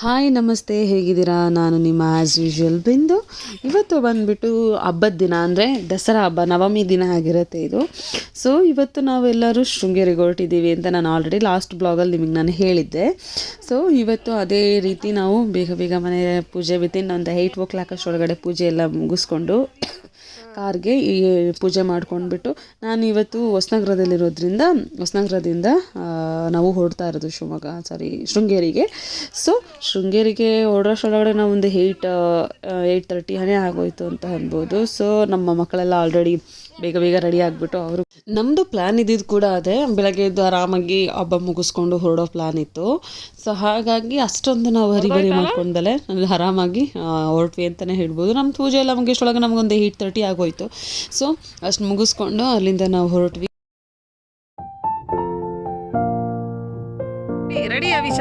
Hi ನಮಸ್ತೆ, ಹೇಗಿದ್ದೀರಾ? ನಾನು ನಿಮ್ಮ ಆ್ಯಸ್ ಯೂಶ್ವಲ್ ಬಿಂದು. ಇವತ್ತು ಬಂದುಬಿಟ್ಟು ಹಬ್ಬದ ದಿನ ಅಂದರೆ ದಸರಾ ಹಬ್ಬ, ನವಮಿ ದಿನ ಆಗಿರುತ್ತೆ ಇದು. ಸೊ ಇವತ್ತು ನಾವೆಲ್ಲರೂ ಶೃಂಗೇರಿಗೆ ಹೊರಟಿದ್ದೀವಿ ಅಂತ ನಾನು ಆಲ್ರೆಡಿ ಲಾಸ್ಟ್ ಬ್ಲಾಗಲ್ಲಿ ನಿಮಗೆ ನಾನು ಹೇಳಿದ್ದೆ. ಸೊ ಇವತ್ತು ಅದೇ ರೀತಿ ನಾವು ಬೇಗ ಬೇಗ ಮನೆ ಪೂಜೆ ವಿತಿನ್ ಒಂದು ಏಯ್ಟ್ ಓ ಕ್ಲಾಕ್ ಅಷ್ಟೊಳಗಡೆ ಪೂಜೆ ಎಲ್ಲ ಮುಗಿಸ್ಕೊಂಡು ಕಾರ್ಗೆ ಈ ಪೂಜೆ ಮಾಡ್ಕೊಂಡ್ಬಿಟ್ಟು ನಾನು ಇವತ್ತು ಹೊಸನಗರದಲ್ಲಿರೋದ್ರಿಂದ ಹೊಸನಗರದಿಂದ ನಾವು ಹೊರಡ್ತಾ ಇರೋದು ಶಿವಮೊಗ್ಗ ಸಾರಿ ಶೃಂಗೇರಿಗೆ. ಸೊ ಶೃಂಗೇರಿಗೆ ಹೊರಡೋಷ್ಟರೊಳಗಡೆ ನಾವು ಒಂದು ಏಯ್ಟ್ ಏಯ್ಟ್ ತರ್ಟಿ ಹನೇ ಆಗೋಯ್ತು ಅಂತ ಅನ್ಬೋದು. ಸೊ ನಮ್ಮ ಮಕ್ಕಳೆಲ್ಲ ಆಲ್ರೆಡಿ ಬೇಗ ಬೇಗ ರೆಡಿ ಆಗಿಬಿಟ್ಟು ಅವರು ನಮ್ಮದು ಪ್ಲ್ಯಾನ್ ಇದ್ದಿದ್ದು ಕೂಡ ಅದೇ. ಬೆಳಗ್ಗೆ ಎದ್ದು ಆರಾಮಾಗಿ ಹಬ್ಬ ಮುಗಿಸ್ಕೊಂಡು ಹೊರಡೋ ಪ್ಲ್ಯಾನ್ ಇತ್ತು. ಸೊ ಹಾಗಾಗಿ ಅಷ್ಟೊಂದು ನಾವು ಹರಿಬರಿ ಮಾಡ್ಕೊಂಡಲೆ ಆರಾಮಾಗಿ ಹೊರಟ್ವಿ ಅಂತಲೇ ಹೇಳ್ಬೋದು. ನಮ್ಮ ಪೂಜೆ ಎಲ್ಲ ಮುಗಿಸೋಳಗೆ ನಮಗೊಂದು ಏಯ್ಟ್ ತರ್ಟಿ ಆಗೋಯ್ತು. ಸೊ ಅಷ್ಟು ಮುಗಿಸ್ಕೊಂಡು ಅಲ್ಲಿಂದ ನಾವು ಹೊರಟ್ವಿ. ರೆಡಿ ಅವಿಷ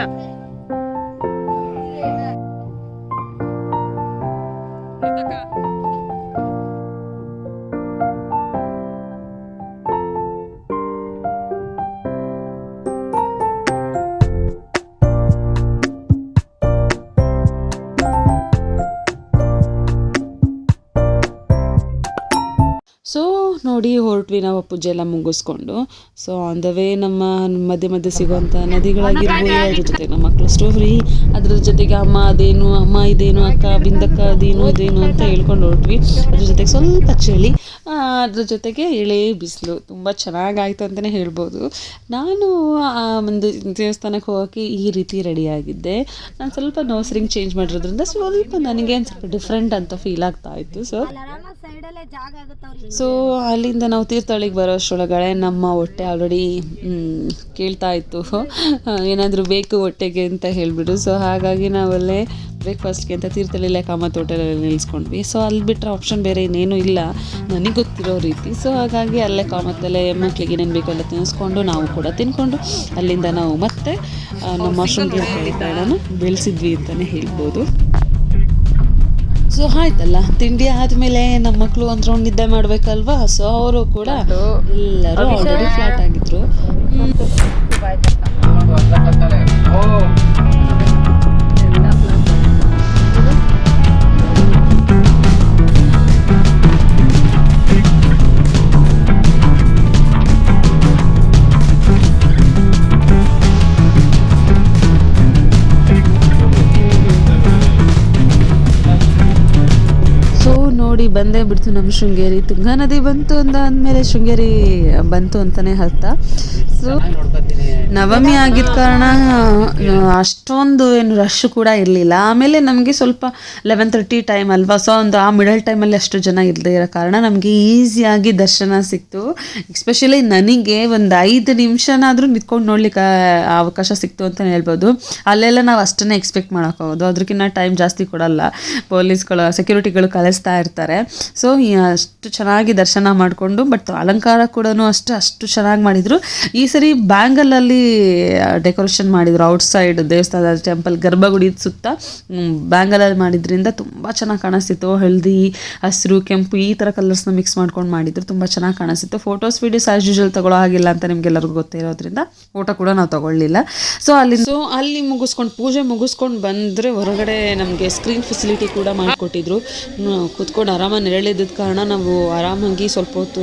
ಸೊ ನೋಡಿ ಹೊರಟ್ವಿ ನಾವು ಪೂಜೆ ಎಲ್ಲ ಮುಗಿಸ್ಕೊಂಡು. ಸೊ ಆನ್ ದ ವೇ ನಮ್ಮ ಮಧ್ಯೆ ಮಧ್ಯೆ ಸಿಗುವಂಥ ನದಿಗಳಾಗಿರ್ಬೋದು ಅದ್ರ ಜೊತೆ, ನಮ್ಮ ಮಕ್ಕಳು ಸ್ಟೋರಿ ಅದ್ರ ಜೊತೆಗೆ ಅಮ್ಮ ಅದೇನು, ಅಮ್ಮ ಇದೇನು, ಅಕ್ಕ ಬಿಂದಕ್ಕ ಅದೇನು, ಇದೇನು ಅಂತ ಹೇಳ್ಕೊಂಡು ಹೊರಟ್ವಿ. ಅದ್ರ ಜೊತೆಗೆ ಸ್ವಲ್ಪ ಚಳಿ ಅದ್ರ ಜೊತೆಗೆ ಎಳೆ ಬಿಸಿಲು. ತುಂಬ ಚೆನ್ನಾಗಾಯ್ತು ಅಂತಲೇ ಹೇಳ್ಬೋದು. ನಾನು, ಆ, ಒಂದು ದೇವಸ್ಥಾನಕ್ಕೆ ಹೋಗೋಕ್ಕೆ ಈ ರೀತಿ ರೆಡಿಯಾಗಿದ್ದೆ ನಾನು ಸ್ವಲ್ಪ ನೋಸ್ರಿಂಗ್ ಚೇಂಜ್ ಮಾಡಿರೋದ್ರಿಂದ ಸ್ವಲ್ಪ ನನಗೆ ಒಂದು ಸ್ವಲ್ಪ ಡಿಫ್ರೆಂಟ್ ಅಂತ ಫೀಲ್ ಆಗ್ತಾ ಇತ್ತು. ಸೊ ಸೈಡಲ್ಲೇ ಜಾಗ ಸೊ ಅಲ್ಲಿಂದ ನಾವು ತೀರ್ಥಹಳ್ಳಿಗೆ ಬರೋಷ್ಟರೊಳಗಡೆ ನಮ್ಮ ಹೊಟ್ಟೆ ಆಲ್ರೆಡಿ ಕೇಳ್ತಾ ಇತ್ತು. ಏನಾದರೂ ಬೇಕು ಹೊಟ್ಟೆಗೆ ಅಂತ ಹೇಳಿಬಿಟ್ಟು. ಸೊ ಹಾಗಾಗಿ ನಾವಲ್ಲೇ ಬ್ರೇಕ್ಫಾಸ್ಟ್ಗೆ ಅಂತ ತೀರ್ಥಹಳ್ಳಿ ಕಾಮತ್ ಹೋಟೆಲಲ್ಲಿ ನಿಲ್ಲಿಸ್ಕೊಂಡ್ವಿ ಸೊ ಅಲ್ಲಿ ಬಿಟ್ಟರೆ ಆಪ್ಷನ್ ಬೇರೆ ಇನ್ನೇನು ಇಲ್ಲ. ನನಗೆ ಗೊತ್ತಿರೋ ರೀತಿ. ಸೊ ಹಾಗಾಗಿ ಅಲ್ಲೇ ಕಾಮತ್ತಲ್ಲೇ ಮಕ್ಕಳಿಗೆ ಏನೇನು ಬೇಕೋ ಎಲ್ಲ ತಿನ್ನಿಸ್ಕೊಂಡು ನಾವು ಕೂಡ ತಿನ್ಕೊಂಡು ಅಲ್ಲಿಂದ ನಾವು ಮತ್ತೆ ನಮ್ಮ ಮಶ್ರೂಮ್ ಬೆಳೆಸಿದ್ವಿ ಅಂತಲೇ ಹೇಳ್ಬೋದು. ಸೊ ಆಯ್ತಲ್ಲ. ತಿಂಡಿ ಆದ್ಮೇಲೆ ನಮ್ಮ ಮಕ್ಕಳು ಒಂದು ರೌಂಡ್ ನಿದ್ದೆ ಮಾಡ್ಬೇಕಲ್ವಾ? ಸೊ ಅವರು ಕೂಡ ಎಲ್ಲರೂ ಆಲ್ರೆಡಿ ಫ್ಲಾಟ್ ಆಗಿದ್ರು. ಬಂದೇ ಬಿಡ್ತು ನಮ್ಮ ಶೃಂಗೇರಿ. ತುಂಗಾ ನದಿ ಬಂತು ಅಂತ ಅಂದಮೇಲೆ ಶೃಂಗೇರಿ ಬಂತು ಅಂತಲೇ ಅರ್ಥ. ಸೊ ನವಮಿ ಆಗಿದ್ದ ಕಾರಣ ಅಷ್ಟೊಂದು ಏನು ರಶ್ ಕೂಡ ಇರಲಿಲ್ಲ. ಆಮೇಲೆ ನಮಗೆ ಸ್ವಲ್ಪ ಲೆವೆನ್ ತರ್ಟಿ ಟೈಮ್ ಅಲ್ವಾ ಸೊ ಒಂದು ಆ ಮಿಡಲ್ ಟೈಮಲ್ಲಿ ಅಷ್ಟು ಜನ ಇಲ್ಲದೆ ಇರೋ ಕಾರಣ ನಮಗೆ ಈಸಿಯಾಗಿ ದರ್ಶನ ಸಿಕ್ತು. ಎಸ್ಪೆಷಲಿ ನನಗೆ ಒಂದು ಐದು ನಿಮಿಷನಾದರೂ ನಿಂತ್ಕೊಂಡು ನೋಡ್ಲಿಕ್ಕೆ ಅವಕಾಶ ಸಿಕ್ತು ಅಂತಲೇ ಹೇಳ್ಬೋದು. ಅಲ್ಲೆಲ್ಲ ನಾವು ಅಷ್ಟನ್ನೇ ಎಕ್ಸ್ಪೆಕ್ಟ್ ಮಾಡೋಕ್ಕೋದು ಅದಕ್ಕಿಂತ ಟೈಮ್ ಜಾಸ್ತಿ ಕೊಡಲ್ಲ. ಪೊಲೀಸ್ಗಳು ಸೆಕ್ಯೂರಿಟಿಗಳು ಕಳಿಸ್ತಾ ಇರ್ತಾರೆ. ಸೊ ಅಷ್ಟು ಚೆನ್ನಾಗಿ ದರ್ಶನ ಮಾಡಿಕೊಂಡು ಬಟ್ ಅಲಂಕಾರ ಕೂಡ ಅಷ್ಟು ಅಷ್ಟು ಚೆನ್ನಾಗಿ ಮಾಡಿದರು. ಈ ಸರಿ ಬ್ಯಾಂಗಲಲ್ಲಿ ಡೆಕೋರೇಷನ್ ಮಾಡಿದರು. ಔಟ್ಸೈಡ್ ದೇವಸ್ಥಾನ ಟೆಂಪಲ್ ಗರ್ಭಗುಡಿ ಸುತ್ತ ಬ್ಯಾಂಗಲಲ್ಲಿ ಮಾಡಿದ್ರಿಂದ ತುಂಬ ಚೆನ್ನಾಗಿ ಕಾಣಿಸ್ತಿತ್ತು. ಹಳದಿ ಹಸಿರು, ಕೆಂಪು, ಈ ಥರ ಕಲರ್ಸ್ನ ಮಿಕ್ಸ್ ಮಾಡ್ಕೊಂಡು ಮಾಡಿದ್ರು. ತುಂಬ ಚೆನ್ನಾಗಿ ಕಾಣಿಸ್ತಿತ್ತು. ಫೋಟೋಸ್ ವೀಡಿಯೋಸ್ ಆ್ಯಸ್ ಯೂಶಲ್ ತಗೊಳ್ಳೋ ಹಾಗಿಲ್ಲ ಅಂತ ನಿಮಗೆಲ್ಲರಿಗೂ ಗೊತ್ತಿರೋದ್ರಿಂದ ಫೋಟೋ ಕೂಡ ನಾವು ತಗೊಳ್ಳಿಲ್ಲ. ಸೊ ಅಲ್ಲಿ ಸೊ ಅಲ್ಲಿ ಮುಗಿಸ್ಕೊಂಡು, ಪೂಜೆ ಮುಗಿಸ್ಕೊಂಡು ಬಂದರೆ ಹೊರಗಡೆ ನಮಗೆ ಸ್ಕ್ರೀನ್ ಫೆಸಿಲಿಟಿ ಕೂಡ ಮಾಡಿಕೊಟ್ಟಿದ್ರು. ಕೂತ್ಕೊಂಡು ಆರಾಮಾಗಿ ನೆರಳಿದ್ದ ಕಾರಣ ನಾವು ಆರಾಮಾಗಿ ಸ್ವಲ್ಪ ಹೊತ್ತು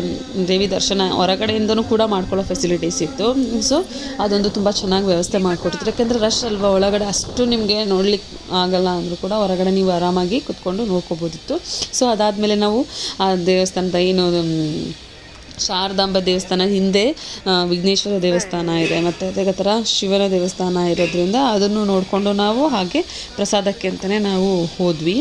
ದೇವಿ ದರ್ಶನ ಹೊರಗಡೆಯಿಂದನೂ ಕೂಡ ಮಾಡ್ಕೊಳ್ಳೋ ಫೆಸಿಲಿಟೀಸ್ ಇತ್ತು. ಸೊ ಅದೊಂದು ತುಂಬ ಚೆನ್ನಾಗಿ ವ್ಯವಸ್ಥೆ ಮಾಡಿಕೊಟ್ಟಿದ್ರು. ಯಾಕೆಂದರೆ ರಶ್ ಅಲ್ವಾ? ಒಳಗಡೆ ಅಷ್ಟು ನಿಮಗೆ ನೋಡ್ಲಿಕ್ಕೆ ಆಗಲ್ಲ ಅಂದರೂ ಕೂಡ ಹೊರಗಡೆ ನೀವು ಆರಾಮಾಗಿ ಕುತ್ಕೊಂಡು ನೋಡ್ಕೋಬೋದಿತ್ತು. ಸೊ ಅದಾದಮೇಲೆ ನಾವು ಆ ದೇವಸ್ಥಾನದ ಏನು ಶಾರದಾಂಬ ದೇವಸ್ಥಾನ ಹಿಂದೆ ವಿಘ್ನೇಶ್ವರ ದೇವಸ್ಥಾನ ಇದೆ. ಮತ್ತು ಅದೇ ಥರ ಶಿವನ ದೇವಸ್ಥಾನ ಇರೋದ್ರಿಂದ ಅದನ್ನು ನೋಡಿಕೊಂಡು ನಾವು ಹಾಗೆ ಪ್ರಸಾದಕ್ಕೆ ಅಂತಲೇ ನಾವು ಹೋದ್ವಿ.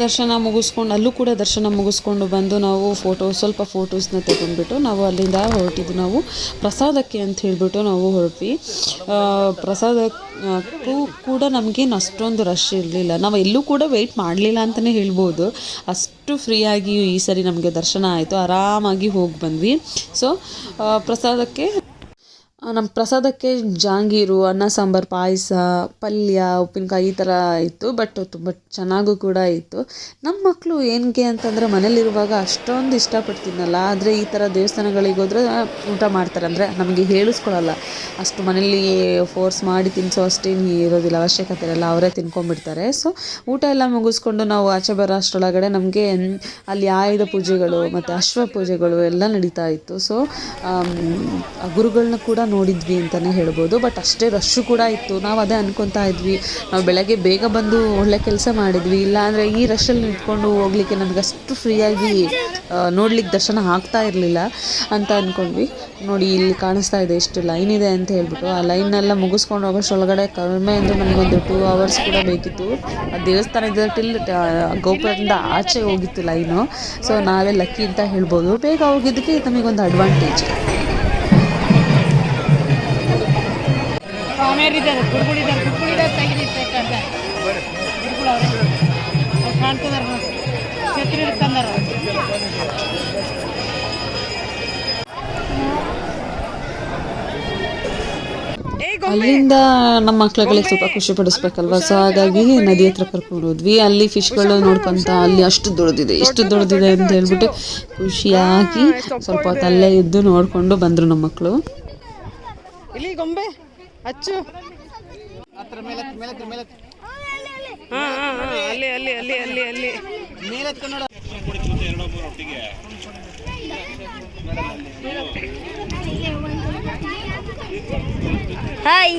ದರ್ಶನ ಮುಗಿಸ್ಕೊಂಡು, ಅಲ್ಲೂ ಕೂಡ ದರ್ಶನ ಮುಗಿಸ್ಕೊಂಡು ಬಂದು ನಾವು ಫೋಟೋ ಸ್ವಲ್ಪ ಫೋಟೋಸ್ನ ತೆಗೊಂಡ್ಬಿಟ್ಟು ನಾವು ಅಲ್ಲಿಂದ ಹೊರಟಿದ್ದು ನಾವು ಪ್ರಸಾದಕ್ಕೆ ಅಂತ ಹೇಳಿಬಿಟ್ಟು ನಾವು ಹೊರಟ್ವಿ. ಪ್ರಸಾದಕ್ಕೂ ಕೂಡ ನಮಗೇನು ಅಷ್ಟೊಂದು ರಶ್ ಇರಲಿಲ್ಲ. ನಾವು ಎಲ್ಲೂ ಕೂಡ ವೆಯ್ಟ್ ಮಾಡಲಿಲ್ಲ ಅಂತಲೇ ಹೇಳ್ಬೋದು. ಅಷ್ಟು ಫ್ರೀಯಾಗಿ ಈ ಸರಿ ನಮಗೆ ದರ್ಶನ ಆಯಿತು. ಆರಾಮಾಗಿ ಹೋಗಿ ಬಂದ್ವಿ. ಸೊ ಪ್ರಸಾದಕ್ಕೆ ನಮ್ಮ ಪ್ರಸಾದಕ್ಕೆ ಜಾಂಗೀರು, ಅನ್ನ, ಸಾಂಬಾರು, ಪಾಯಸ, ಪಲ್ಯ, ಉಪ್ಪಿನಕಾಯಿ ಈ ಥರ ಇತ್ತು ಬಟ್ ತುಂಬ ಚೆನ್ನಾಗೂ ಕೂಡ ಇತ್ತು. ನಮ್ಮ ಮಕ್ಕಳು ಏನಕ್ಕೆ ಅಂತಂದರೆ ಮನೇಲಿರುವಾಗ ಅಷ್ಟೊಂದು ಇಷ್ಟಪಟ್ಟು ತಿನ್ನಲ್ಲ ಆದರೆ ಈ ಥರ ದೇವಸ್ಥಾನಗಳಿಗೆ ಹೋದರೆ ಊಟ ಮಾಡ್ತಾರೆ. ಅಂದರೆ ನಮಗೆ ಹೇಳಿಸ್ಕೊಳ್ಳಲ್ಲ ಅಷ್ಟು ಮನೇಲಿ ಫೋರ್ಸ್ ಮಾಡಿ ತಿನ್ನಿಸೋ ಅಷ್ಟೇನು ಇರೋದಿಲ್ಲ, ಅವಶ್ಯಕತೆ ಇರಲ್ಲ, ಅವರೇ ತಿನ್ಕೊಂಡ್ಬಿಡ್ತಾರೆ. ಸೊ ಊಟ ಎಲ್ಲ ಮುಗಿಸ್ಕೊಂಡು ನಾವು ಆಚೆ ಬರೋ ಅಷ್ಟರೊಳಗಡೆ ನಮಗೆ ಅಲ್ಲಿ ಆಯುಧ ಪೂಜೆಗಳು ಮತ್ತು ಅಶ್ವ ಪೂಜೆಗಳು ಎಲ್ಲ ನಡೀತಾ ಇತ್ತು. ಸೊ ಗುರುಗಳನ್ನ ಕೂಡ ನೋಡಿದ್ವಿ ಅಂತಲೇ ಹೇಳ್ಬೋದು. ಬಟ್ ಅಷ್ಟೇ ರಶ್ಶು ಕೂಡ ಇತ್ತು. ನಾವು ಅದೇ ಅನ್ಕೊತಾ ಇದ್ವಿ. ನಾವು ಬೆಳಗ್ಗೆ ಬೇಗ ಬಂದು ಒಳ್ಳೆ ಕೆಲಸ ಮಾಡಿದ್ವಿ. ಇಲ್ಲ ಅಂದರೆ ಈ ರಶಲ್ಲಿ ನಿಂತ್ಕೊಂಡು ಹೋಗ್ಲಿಕ್ಕೆ ನಮ್ಗೆ ಅಷ್ಟು ಫ್ರೀಯಾಗಿ ನೋಡ್ಲಿಕ್ಕೆ ದರ್ಶನ ಆಗ್ತಾ ಇರಲಿಲ್ಲ ಅಂತ ಅಂದ್ಕೊಂಡ್ವಿ ನೋಡಿ ಇಲ್ಲಿ ಕಾಣಿಸ್ತಾ ಇದೆ ಎಷ್ಟು ಲೈನ್ ಇದೆ ಅಂತ ಹೇಳ್ಬಿಟ್ಟು. ಆ ಲೈನ್ನೆಲ್ಲ ಮುಗಿಸ್ಕೊಂಡು ಹೋಗೋಷ್ಟೊಳಗಡೆ ಕಡಿಮೆ ಅಂದರೆ ನಮಗೊಂದು ಟೂ ಅವರ್ಸ್ ಕೂಡ ಬೇಕಿತ್ತು. ಆ ದೇವಸ್ಥಾನದ ಟಿಲ್ ಗೋಪುರದಿಂದ ಆಚೆ ಹೋಗಿತ್ತು ಲೈನು ಸೊ ನಾವೇ ಲಕ್ಕಿ ಅಂತ ಹೇಳ್ಬೋದು. ಬೇಗ ಹೋಗಿದ್ದಕ್ಕೆ ನಮಗೊಂದು ಅಡ್ವಾಂಟೇಜ್ ಅವ್ರು. ಕಾಣ್ತಿದಾರೆ ನೋಡಿ. ಛತ್ರಿ ತಂದಾರ. ಅಲ್ಲಿಂದ ನಮ್ಮ ಮಕ್ಳುಗಳಿಗೆ ಸ್ವಲ್ಪ ಖುಷಿ ಪಡಿಸ್ಬೇಕಲ್ವಾ? ಸೊ ಹಾಗಾಗಿ ನದಿ ಹತ್ರ ಕರ್ಕೊಂಡು ಹೋದ್ವಿ. ಅಲ್ಲಿ ಫಿಶ್ಗಳು ನೋಡ್ಕೊಂತ ಅಲ್ಲಿ ಅಷ್ಟು ದೊಡ್ಡದಿದೆ. ಎಷ್ಟು ದೊಡ್ಡದಿದೆ ಅಂತ ಹೇಳ್ಬಿಟ್ಟು ಖುಷಿಯಾಗಿ ಸ್ವಲ್ಪ ಹೊತ್ತು ಅಲ್ಲೇ ಇದ್ದು ನೋಡ್ಕೊಂಡು ಬಂದ್ರು ನಮ್ಮ ಮಕ್ಕಳು ಇಲ್ಲಿ ಗೊಂಬೆ. ಅಚ್ಚು. ಹಾ ಹಾ ಹಾ ಅಲ್ಲಿ ಅಲ್ಲಿ ಅಲ್ಲಿ ಅಲ್ಲಿ ಅಲ್ಲಿ. ಹಾಯ್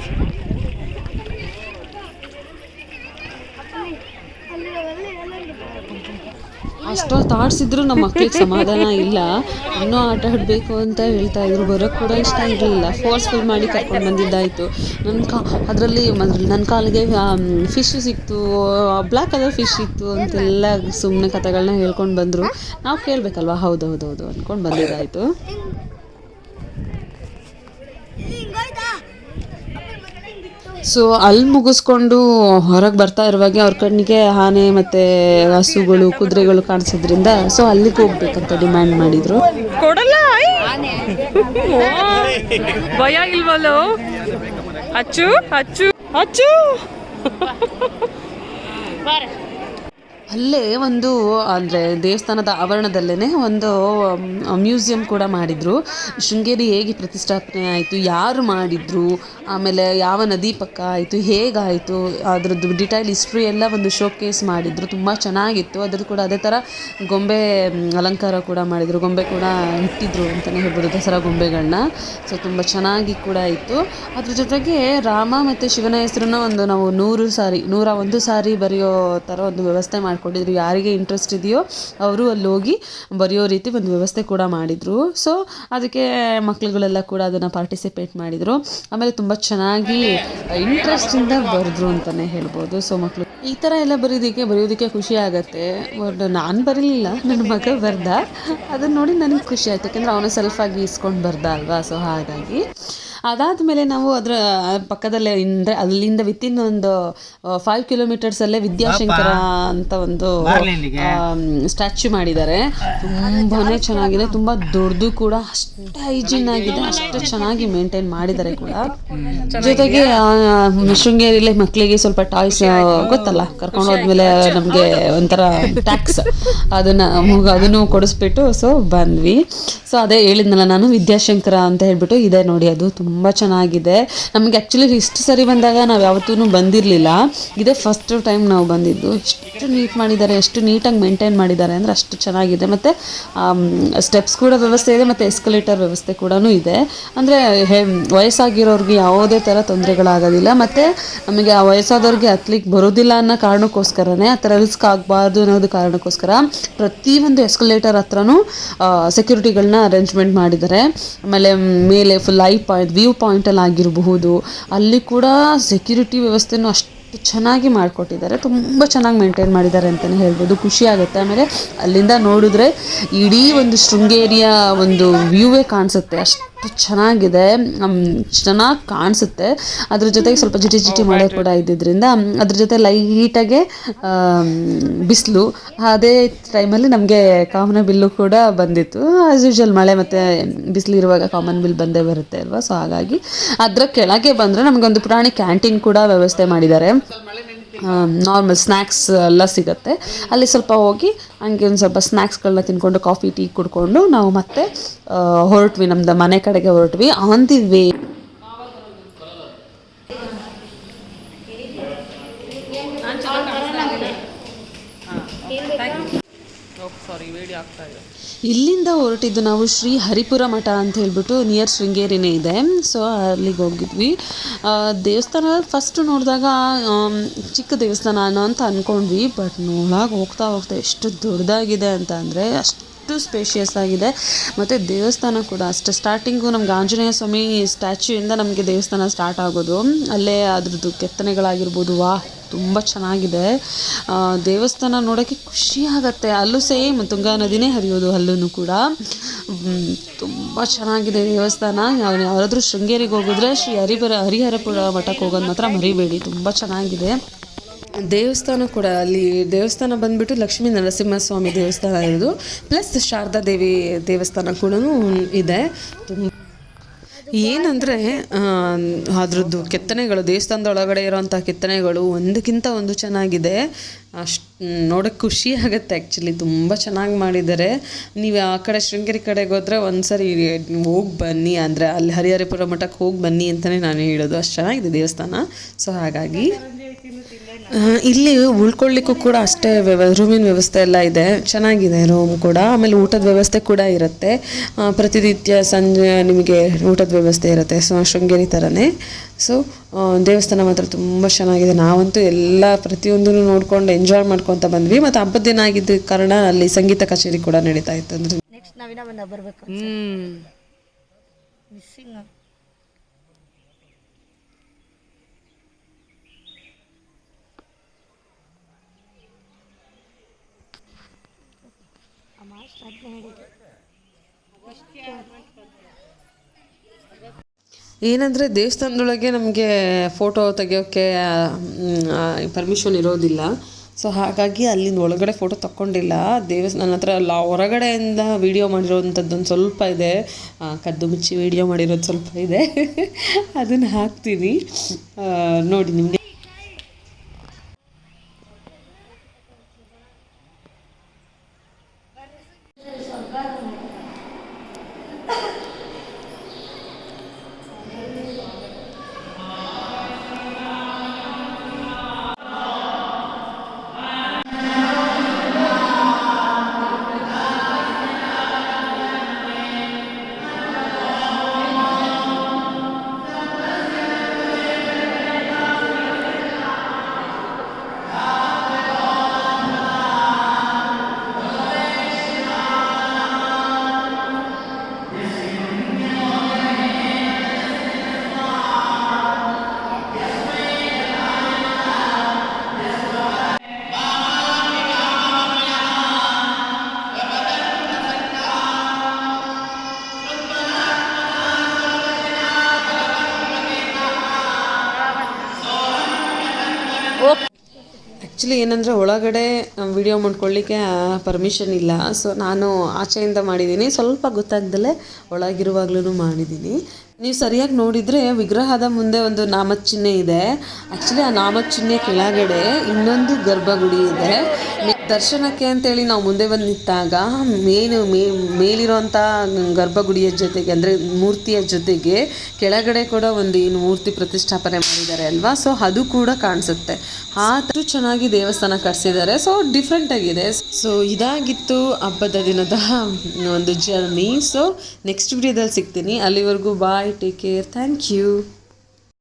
ಅಷ್ಟೊತ್ತು ಆಡ್ಸಿದ್ರು ನಮ್ಮ ಮಕ್ಳಿಗೆ ಸಮಾಧಾನ ಇಲ್ಲ. ಇನ್ನೂ ಆಟ ಆಡಬೇಕು ಅಂತ ಹೇಳ್ತಾ ಇದ್ರು. ಬರೋಕ್ಕೆ ಕೂಡ ಇಷ್ಟ ಇರಲಿಲ್ಲ ಫೋರ್ಸ್ಫುಲ್ ಮಾಡಿ ಕರ್ಕೊಂಡು ಬಂದಿದ್ದಾಯಿತು. ನನ್ನ ಕಾ, ಅದರಲ್ಲಿ ನನ್ನ ಕಾಲಿಗೆ ಫಿಶ್ ಸಿಕ್ತು. ಬ್ಲ್ಯಾಕ್ ಕಲರ್ ಫಿಶ್ ಇತ್ತು ಅಂತೆಲ್ಲ ಸುಮ್ಮನೆ ಕಥೆಗಳನ್ನ ಹೇಳ್ಕೊಂಡು ಬಂದರು. ನಾವು ಕೇಳಬೇಕಲ್ವಾ? ಹೌದು ಹೌದು ಹೌದು ಅಂದ್ಕೊಂಡು ಬಂದಿದ್ದಾಯಿತು. ಸೊ ಅಲ್ಲಿ ಮುಗಿಸ್ಕೊಂಡು ಹೊರಗೆ ಬರ್ತಾ ಇರುವಾಗ ಅವ್ರ ಕಣ್ಣಿಗೆ ಆನೆ ಮತ್ತು ಹಸುಗಳು ಕುದುರೆಗಳು ಕಾಣಿಸೋದ್ರಿಂದ ಸೊ ಅಲ್ಲಿಗೆ ಹೋಗ್ಬೇಕಂತ ಡಿಮ್ಯಾಂಡ್ ಮಾಡಿದರು. ಕೊಡಲ್ಲ. ಭಯ ಇಲ್ವಲ್ಲೋ? ಅಚ್ಚು ಅಚ್ಚು ಅಚ್ಚು. ಅಲ್ಲೇ ಒಂದು, ಅಂದರೆ ದೇವಸ್ಥಾನದ ಆವರಣದಲ್ಲೇ ಒಂದು ಮ್ಯೂಸಿಯಂ ಕೂಡ ಮಾಡಿದರು. ಶೃಂಗೇರಿ ಹೇಗೆ ಪ್ರತಿಷ್ಠಾಪನೆ ಆಯಿತು, ಯಾರು ಮಾಡಿದರು, ಆಮೇಲೆ ಯಾವ ನದಿ ಪಕ್ಕ ಆಯಿತು, ಹೇಗಾಯಿತು, ಅದರದ್ದು ಡಿಟೈಲ್ ಹಿಸ್ಟ್ರಿ ಎಲ್ಲ ಒಂದು ಶೋಕೇಸ್ ಮಾಡಿದರು. ತುಂಬ ಚೆನ್ನಾಗಿತ್ತು. ಅದ್ರದ್ದು ಕೂಡ ಅದೇ ಥರ ಗೊಂಬೆ ಅಲಂಕಾರ ಕೂಡ ಮಾಡಿದರು. ಗೊಂಬೆ ಕೂಡ ಇಟ್ಟಿದ್ರು ಅಂತಲೇ ಹೇಳ್ಬೋದು, ದಸರಾ ಗೊಂಬೆಗಳನ್ನ ಸೊ ತುಂಬ ಚೆನ್ನಾಗಿ ಕೂಡ ಇತ್ತು. ಅದ್ರ ಜೊತೆಗೆ ರಾಮ ಮತ್ತು ಶಿವನ ಹೆಸರನ್ನ ಒಂದು ನಾವು ನೂರು ಸಾರಿ, ನೂರ ಒಂದು ಸಾರಿ ಬರೆಯೋ ಥರ ಒಂದು ವ್ಯವಸ್ಥೆ ಮಾಡಿಕೊಂಡಿದ್ರು. ಯಾರಿಗೆ ಇಂಟ್ರೆಸ್ಟ್ ಇದೆಯೋ ಅವರು ಅಲ್ಲಿ ಹೋಗಿ ಬರೆಯೋ ರೀತಿ ಒಂದು ವ್ಯವಸ್ಥೆ ಕೂಡ ಮಾಡಿದರು. ಸೊ ಅದಕ್ಕೆ ಮಕ್ಕಳುಗಳೆಲ್ಲ ಕೂಡ ಅದನ್ನು ಪಾರ್ಟಿಸಿಪೇಟ್ ಮಾಡಿದರು. ಆಮೇಲೆ ತುಂಬ ಚೆನ್ನಾಗಿ ಇಂಟ್ರೆಸ್ಟಿಂದ ಬರೆದ್ರು ಅಂತಲೇ ಹೇಳ್ಬೋದು. ಸೊ ಮಕ್ಕಳು ಈ ಥರ ಎಲ್ಲ ಬರೆಯೋದಕ್ಕೆ ಬರೆಯೋದಕ್ಕೆ ಖುಷಿ ಆಗುತ್ತೆ. ಬಟ್ ನಾನು ಬರೀಲಿಲ್ಲ. ನನ್ನ ಮಗ ಬರ್ದ. ಅದನ್ನು ನೋಡಿ ನನಗೆ ಖುಷಿ ಆಯಿತು. ಯಾಕೆಂದರೆ ಅವನು ಸೆಲ್ಫಾಗಿ ಇಸ್ಕೊಂಡು ಬರ್ದ ಅಲ್ವಾ? ಸೊ ಹಾಗಾಗಿ ಅದಾದಮೇಲೆ ನಾವು ಅದರ ಪಕ್ಕದಲ್ಲೇ ಅಂದ್ರೆ ಅಲ್ಲಿಂದ ವಿತಿನ್ ಒಂದು ಫೈವ್ ಕಿಲೋಮೀಟರ್ಸಲ್ಲೇ ವಿದ್ಯಾಶಂಕರ ಅಂತ ಒಂದು ಸ್ಟ್ಯಾಚ್ಯೂ ಮಾಡಿದ್ದಾರೆ. ತುಂಬಾ ಚೆನ್ನಾಗಿದೆ ತುಂಬಾ ದೊಡ್ಡದು ಕೂಡ ಅಷ್ಟು ಹೈಜಿನ್ ಆಗಿದೆ ಅಷ್ಟು ಚೆನ್ನಾಗಿ ಮೇಂಟೈನ್ ಮಾಡಿದ್ದಾರೆ ಕೂಡ. ಜೊತೆಗೆ ಶೃಂಗೇರಿಲಿ ಮಕ್ಕಳಿಗೆ ಸ್ವಲ್ಪ ಟಾಯ್ಸ್ ಗೊತ್ತಲ್ಲ ಕರ್ಕೊಂಡು ಹೋದ್ಮೇಲೆ ನಮಗೆ ಒಂಥರ ಟ್ಯಾಕ್ಸ್ ಅದನ್ನ ಅದನ್ನು ಕೊಡಿಸ್ಬಿಟ್ಟು ಸೊ ಬಂದ್ವಿ. ಸೊ ಅದೇ ಹೇಳಿದ್ನಲ್ಲ ನಾನು ವಿದ್ಯಾಶಂಕರ ಅಂತ ಹೇಳ್ಬಿಟ್ಟು ಇದೆ ನೋಡಿ ಅದು ತುಂಬ ಚೆನ್ನಾಗಿದೆ. ನಮಗೆ ಆ್ಯಕ್ಚುಲಿ ಇಷ್ಟು ಸರಿ ಬಂದಾಗ ನಾವು ಯಾವತ್ತೂ ಬಂದಿರಲಿಲ್ಲ. ಇದೇ ಫಸ್ಟ್ ಟೈಮ್ ನಾವು ಬಂದಿದ್ದು. ಎಷ್ಟು ನೀಟ್ ಮಾಡಿದ್ದಾರೆ, ಎಷ್ಟು ನೀಟಾಗಿ ಮೇಂಟೈನ್ ಮಾಡಿದ್ದಾರೆ ಅಂದರೆ ಅಷ್ಟು ಚೆನ್ನಾಗಿದೆ. ಮತ್ತು ಸ್ಟೆಪ್ಸ್ ಕೂಡ ವ್ಯವಸ್ಥೆ ಇದೆ, ಮತ್ತು ಎಸ್ಕಲೇಟರ್ ವ್ಯವಸ್ಥೆ ಕೂಡ ಇದೆ. ಅಂದರೆ, ಹೆ, ವಯಸ್ಸಾಗಿರೋರಿಗೆ ಯಾವುದೇ ಥರ ತೊಂದರೆಗಳಾಗೋದಿಲ್ಲ. ಮತ್ತು, ನಮಗೆ ಆ ವಯಸ್ಸಾದವ್ರಿಗೆ ಹತ್ಲಿಕ್ಕೆ ಬರೋದಿಲ್ಲ ಅನ್ನೋ ಕಾರಣಕ್ಕೋಸ್ಕರನೇ, ಆ ಥರ ರಿಸ್ಕ್ ಆಗಬಾರ್ದು ಅನ್ನೋದು ಕಾರಣಕ್ಕೋಸ್ಕರ ಪ್ರತಿಯೊಂದು ಎಸ್ಕಲೇಟರ್ ಹತ್ರನೂ ಸೆಕ್ಯೂರಿಟಿಗಳನ್ನ ಅರೇಂಜ್ಮೆಂಟ್ ಮಾಡಿದ್ದಾರೆ. ಆಮೇಲೆ, ಮೇಲೆ ಫುಲ್ ಐ ಪಾಯಿಂಟ್ ಪಾಯಿಂಟಲ್ಲಿ ಆಗಿರಬಹುದು, ಅಲ್ಲಿ ಕೂಡ ಸೆಕ್ಯೂರಿಟಿ ವ್ಯವಸ್ಥೆನೂ ಅಷ್ಟು ಚೆನ್ನಾಗಿ ಮಾಡಿಕೊಟ್ಟಿದ್ದಾರೆ, ತುಂಬ ಚೆನ್ನಾಗಿ ಮೇಂಟೈನ್ ಮಾಡಿದ್ದಾರೆ ಅಂತಲೇ ಹೇಳ್ಬೋದು. ಖುಷಿ ಆಗುತ್ತೆ. ಆಮೇಲೆ ಅಲ್ಲಿಂದ ನೋಡಿದ್ರೆ ಇಡೀ ಒಂದು ಶೃಂಗೇರಿಯ ಒಂದು ವ್ಯೂವೇ ಕಾಣಿಸುತ್ತೆ. ಅಷ್ಟು ಚೆನ್ನಾಗಿದೆ ಚೆನ್ನಾಗಿ ಕಾಣಿಸುತ್ತೆ. ಅದ್ರ ಜೊತೆಗೆ ಸ್ವಲ್ಪ ಜಿಟಿ ಜಿಟಿ ಮಳೆ ಕೂಡ ಇದ್ದಿದ್ದರಿಂದ ಅದ್ರ ಜೊತೆ ಲೈಟಾಗೆ ಬಿಸಿಲು. ಅದೇ ಟೈಮಲ್ಲಿ ನಮಗೆ ಕಾಮನ ಬಿಲ್ಲು ಕೂಡ ಬಂದಿತ್ತು. ಆ್ಯಸ್ ಯೂಶಲ್ ಮಳೆ ಮತ್ತು ಬಿಸಿಲು ಇರುವಾಗ ಕಾಮನ್ ಬಿಲ್ ಬಂದೇ ಬರುತ್ತೆ ಅಲ್ವಾ? ಸೊ ಹಾಗಾಗಿ ಅದರ ಕೆಳಗೆ ಬಂದರೆ ನಮಗೊಂದು ಪುರಾಣಿ ಕ್ಯಾಂಟೀನ್ ಕೂಡ ವ್ಯವಸ್ಥೆ ಮಾಡಿದ್ದಾರೆ. ನಾರ್ಮಲ್ ಸ್ನ್ಯಾಕ್ಸ್ ಎಲ್ಲ ಸಿಗುತ್ತೆ. ಅಲ್ಲಿ ಸ್ವಲ್ಪ ಹೋಗಿ ಹಂಗೆ ಒಂದು ಸ್ವಲ್ಪ ಸ್ನ್ಯಾಕ್ಸ್ಗಳನ್ನ ತಿನ್ಕೊಂಡು ಕಾಫಿ ಟೀ ಕುಡ್ಕೊಂಡು ನಾವು ಮತ್ತೆ ಹೊರಟ್ವಿ ನಮ್ಮದು ಮನೆ ಕಡೆಗೆ ಹೊರಟ್ವಿ. ಆನ್ ದಿ ವೇ ಸಾರಿ ಆಗ್ತಾ ಇದೆ. ಇಲ್ಲಿಂದ ಹೊರಟಿದ್ದು ನಾವು ಶ್ರೀ ಹರಿಪುರ ಮಠ ಅಂತ ಹೇಳ್ಬಿಟ್ಟು ನಿಯರ್ ಶೃಂಗೇರಿನೇ ಇದೆ. ಸೊ ಅಲ್ಲಿಗೆ ಹೋಗಿದ್ವಿ. ದೇವಸ್ಥಾನ ಫಸ್ಟ್ ನೋಡಿದಾಗ ಚಿಕ್ಕ ದೇವಸ್ಥಾನ ಅನ್ನೋ ಅಂತ ಅಂದ್ಕೊಂಡ್ವಿ ಬಟ್ ನೋಡಾಗ ಹೋಗ್ತಾ ಹೋಗ್ತಾ ಎಷ್ಟು ದೊಡ್ಡದಾಗಿದೆ ಅಂತ ಅಂದರೆ ಅಷ್ಟು ಸ್ಪೇಷಿಯಸ್ ಆಗಿದೆ. ಮತ್ತು ದೇವಸ್ಥಾನ ಕೂಡ ಅಷ್ಟೇ. ಸ್ಟಾರ್ಟಿಂಗು ನಮ್ಗೆ ಆಂಜನೇಯ ಸ್ವಾಮಿ ಸ್ಟ್ಯಾಚ್ಯೂಯಿಂದ ನಮಗೆ ದೇವಸ್ಥಾನ ಸ್ಟಾರ್ಟ್ ಆಗೋದು. ಅಲ್ಲೇ ಅದ್ರದ್ದು ಕೆತ್ತನೆಗಳಾಗಿರ್ಬೋದು, ವಾ, ತುಂಬ ಚೆನ್ನಾಗಿದೆ. ದೇವಸ್ಥಾನ ನೋಡೋಕ್ಕೆ ಖುಷಿ ಆಗುತ್ತೆ. ಅಲ್ಲೂ ಸೇಮ್ ತುಂಗಾ ನದಿನೇ ಹರಿಯೋದು ಅಲ್ಲೂ ಕೂಡ. ತುಂಬ ಚೆನ್ನಾಗಿದೆ ದೇವಸ್ಥಾನ. ಯಾರಾದರೂ ಶೃಂಗೇರಿಗೆ ಹೋಗಿದ್ರೆ ಶ್ರೀ ಹರಿಬರ ಹರಿಹರಪುರ ಮಠಕ್ಕೆ ಹೋಗೋದು ಮಾತ್ರ ಮರಿಬೇಡಿ. ತುಂಬ ಚೆನ್ನಾಗಿದೆ. ದೇವಸ್ಥಾನ ಕೂಡ ಅಲ್ಲಿ ದೇವಸ್ಥಾನ ಬಂದ್ಬಿಟ್ಟು ಲಕ್ಷ್ಮೀ ನರಸಿಂಹಸ್ವಾಮಿ ದೇವಸ್ಥಾನ ಇರೋದು. ಪ್ಲಸ್ ಶಾರದಾ ದೇವಿ ದೇವಸ್ಥಾನ ಕೂಡ ಇದೆ. ತುಂಬ ಏನಂದರೆ ಅದರದ್ದು ಕೆತ್ತನೆಗಳು, ದೇವಸ್ಥಾನದ ಒಳಗಡೆ ಇರೋವಂಥ ಕೆತ್ತನೆಗಳು ಒಂದಕ್ಕಿಂತ ಒಂದು ಚೆನ್ನಾಗಿದೆ. ಅಷ್ಟು ನೋಡೋಕ್ಕೆ ಖುಷಿ ಆಗುತ್ತೆ ಆ್ಯಕ್ಚುಲಿ ತುಂಬ ಚೆನ್ನಾಗಿ ಮಾಡಿದ್ದಾರೆ. ನೀವು ಆ ಕಡೆ ಶೃಂಗೇರಿ ಕಡೆಗೆ ಹೋದರೆ ಒಂದು ಸರಿ ಹೋಗಿ ಬನ್ನಿ ಅಂದರೆ ಅಲ್ಲಿ ಹರಿಹರಿಪುರ ಮಠಕ್ಕೆ ಹೋಗಿ ಬನ್ನಿ ಅಂತಲೇ ನಾನು ಹೇಳೋದು. ಅಷ್ಟು ಚೆನ್ನಾಗಿದೆ ದೇವಸ್ಥಾನ. ಸೊ ಹಾಗಾಗಿ ಇಲ್ಲಿ ಉಳ್ಕೊಳ್ಳಿಕ್ಕೂ ಕೂಡ ಅಷ್ಟೇ ವ್ಯವ ರೂಮಿನ ವ್ಯವಸ್ಥೆ ಎಲ್ಲ ಇದೆ. ಚೆನ್ನಾಗಿದೆ ರೂಮ್ ಕೂಡ. ಆಮೇಲೆ ಊಟದ ವ್ಯವಸ್ಥೆ ಕೂಡ ಇರುತ್ತೆ. ಪ್ರತಿನಿತ್ಯ ಸಂಜೆ ನಿಮಗೆ ಊಟದ ವ್ಯವಸ್ಥೆ ಇರುತ್ತೆ ಸೊ ಶೃಂಗೇರಿ ಥರನೇ ಸೊ ದೇವಸ್ಥಾನ ಮಾತ್ರ ತುಂಬ ಚೆನ್ನಾಗಿದೆ. ನಾವಂತೂ ಎಲ್ಲ ಪ್ರತಿಯೊಂದನ್ನು ನೋಡ್ಕೊಂಡು ಎಂಜಾಯ್ ಮಾಡ್ಕೊತ ಬಂದ್ವಿ. ಮತ್ತು ಹಬ್ಬದ ದಿನ ಆಗಿದ್ದ ಕಾರಣ ಅಲ್ಲಿ ಸಂಗೀತ ಕಚೇರಿ ಕೂಡ ನಡೀತಾ ಇತ್ತು ಅಂದ್ರೆ ನೆಕ್ಸ್ಟ್ ನವೀನ ಬಂದ ಬರ್ಬೇಕು ಮಿಸ್ಸಿಂಗ್ ಅಮ್ಮ ಶ್ರದ್ಧೆ ಹೇಳಿದ್ರು ಏನಂದರೆ ದೇವಸ್ಥಾನದೊಳಗೆ ನಮಗೆ ಫೋಟೋ ತೆಗಿಯೋಕ್ಕೆ ಪರ್ಮಿಷನ್ ಇರೋದಿಲ್ಲ. ಸೊ ಹಾಗಾಗಿ ಅಲ್ಲಿಂದ ಒಳಗಡೆ ಫೋಟೋ ತಕ್ಕೊಂಡಿಲ್ಲ. ದೇವಸ್ ನನ್ನ ಹತ್ರ ಲಾ, ಹೊರಗಡೆಯಿಂದ ವೀಡಿಯೋ ಮಾಡಿರೋವಂಥದ್ದು ಒಂದು ಸ್ವಲ್ಪ ಇದೆ. ಕದ್ದು ಮುಚ್ಚಿ ವೀಡಿಯೋ ಮಾಡಿರೋದು ಸ್ವಲ್ಪ ಇದೆ. ಅದನ್ನು ಹಾಕ್ತೀನಿ. ನೋಡಿ ನಿಮಗೆ ಆ್ಯಕ್ಚುಲಿ ಏನಂದರೆ ಒಳಗಡೆ ವಿಡಿಯೋ ಮಾಡ್ಕೊಳ್ಳಿಕ್ಕೆ ಪರ್ಮಿಷನ್ ಇಲ್ಲ. ಸೊ ನಾನು ಆಚೆಯಿಂದ ಮಾಡಿದ್ದೀನಿ. ಸ್ವಲ್ಪ ಗೊತ್ತಾಗ್ದಲೇ ಒಳಗಿರುವಾಗ್ಲೂ ಮಾಡಿದ್ದೀನಿ. ನೀವು ಸರಿಯಾಗಿ ನೋಡಿದರೆ ವಿಗ್ರಹದ ಮುಂದೆ ಒಂದು ನಾಮಚಿಹ್ನೆ ಇದೆ. ಆ್ಯಕ್ಚುಲಿ ಆ ನಾಮಚಿಹ್ನೆ ಕೆಳಗಡೆ ಇನ್ನೊಂದು ಗರ್ಭಗುಡಿ ಇದೆ. ದರ್ಶನಕ್ಕೆ ಅಂತೇಳಿ ನಾವು ಮುಂದೆ ಬಂದು ನಿಂತಾಗ ಮೇನ್, ಮೇ ಮೇಲಿರೋಂಥ ಗರ್ಭಗುಡಿಯ ಜೊತೆಗೆ ಅಂದರೆ ಮೂರ್ತಿಯ ಜೊತೆಗೆ ಕೆಳಗಡೆ ಕೂಡ ಒಂದು ಏನು ಮೂರ್ತಿ ಪ್ರತಿಷ್ಠಾಪನೆ ಮಾಡಿದ್ದಾರೆ ಅಲ್ವಾ? ಸೊ ಅದು ಕೂಡ ಕಾಣಿಸುತ್ತೆ. ಆದರೂ ಚೆನ್ನಾಗಿ ದೇವಸ್ಥಾನ ಕಟ್ಸಿದ್ದಾರೆ. ಸೊ ಡಿಫ್ರೆಂಟ್ ಆಗಿದೆ. ಸೊ ಇದಾಗಿತ್ತು ಹಬ್ಬದ ದಿನದ ಒಂದು ಜರ್ನಿ. ಸೊ ನೆಕ್ಸ್ಟ್ ವಿಡಿಯೋದಲ್ಲಿ ಸಿಗ್ತೀನಿ. ಅಲ್ಲಿವರೆಗೂ ಬಾಯ್ Bye. Take care. Thank you.